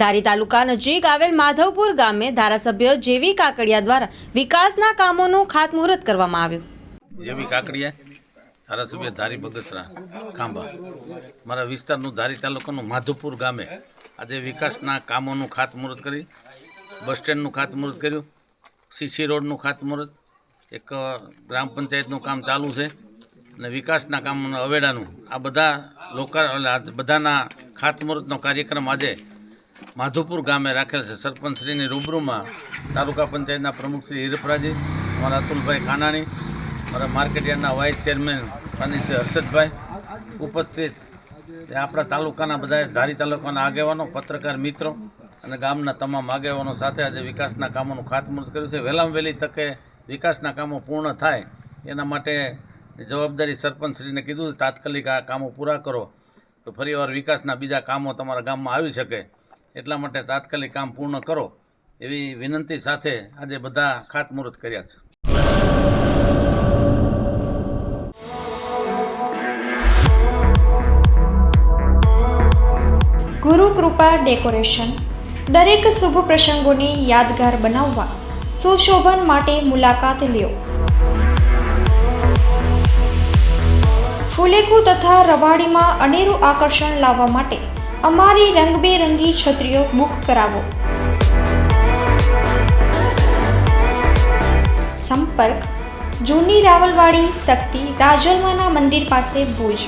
ધારી તાલુકા નજીક આવેલ માધવપુર ગામે ધારાસભ્ય જેવી કાકડિયા દ્વારા વિકાસના કામોનું ખાતમુહૂર્ત કરવામાં આવ્યું. જેવી કાકડિયા, ધારાસભ્ય ધારી બગસરા, ખાંભા. મારા વિસ્તારનું ધારી તાલુકાનું માધવપુર ગામે આજે વિકાસના કામોનું ખાતમુહૂર્ત કરી, બસ સ્ટેન્ડનું ખાતમુહૂર્ત કર્યું, સીસી રોડનું ખાતમુહૂર્ત, એક ગ્રામ પંચાયતનું કામ ચાલુ છે અને વિકાસના કામોનું અવેડાનું આ બધા લોકો બધાના ખાતમુહૂર્તનો કાર્યક્રમ આજે માધુપુર ગામે રાખેલ છે. સરપંચશ્રીની રૂબરૂમાં તાલુકા પંચાયતના પ્રમુખ શ્રી હિરપરાજી મારા અતુલભાઈ ખાનાણી, મારા માર્કેટયાર્ડના વાઇસ ચેરમેન પાની શ્રી હર્ષદભાઈ ઉપસ્થિત. આપણા તાલુકાના બધા ધારી તાલુકાના આગેવાનો, પત્રકાર મિત્રો અને ગામના તમામ આગેવાનો સાથે આજે વિકાસના કામોનું ખાતમુહૂર્ત કર્યું છે. વહેલામાં વહેલી તકે વિકાસના કામો પૂર્ણ થાય એના માટે જવાબદારી સરપંચશ્રીને કીધું તાત્કાલિક આ કામો પૂરા કરો તો ફરીવાર વિકાસના બીજા કામો તમારા ગામમાં આવી શકે. એટલા માટે તાત્કાલિક કામ પૂર્ણ કરો એવી વિનંતી સાથે આજે બધા ખાતમુહૂર્ત કર્યા છે. ગુરુ કૃપા ડેકોરેશન. દરેક શુભ પ્રસંગોને યાદગાર બનાવવા સુશોભન માટે મુલાકાત લ્યો. ફુલેકુ તથા રવાડીમાં અનેરું આકર્ષણ લાવવા માટે અમારી રંગબેરંગી છત્રીઓ બુક કરાવો. સંપર્ક. જૂની રાવલવાડી શક્તિ રાજલમાના મંદિર પાસે ભુજ.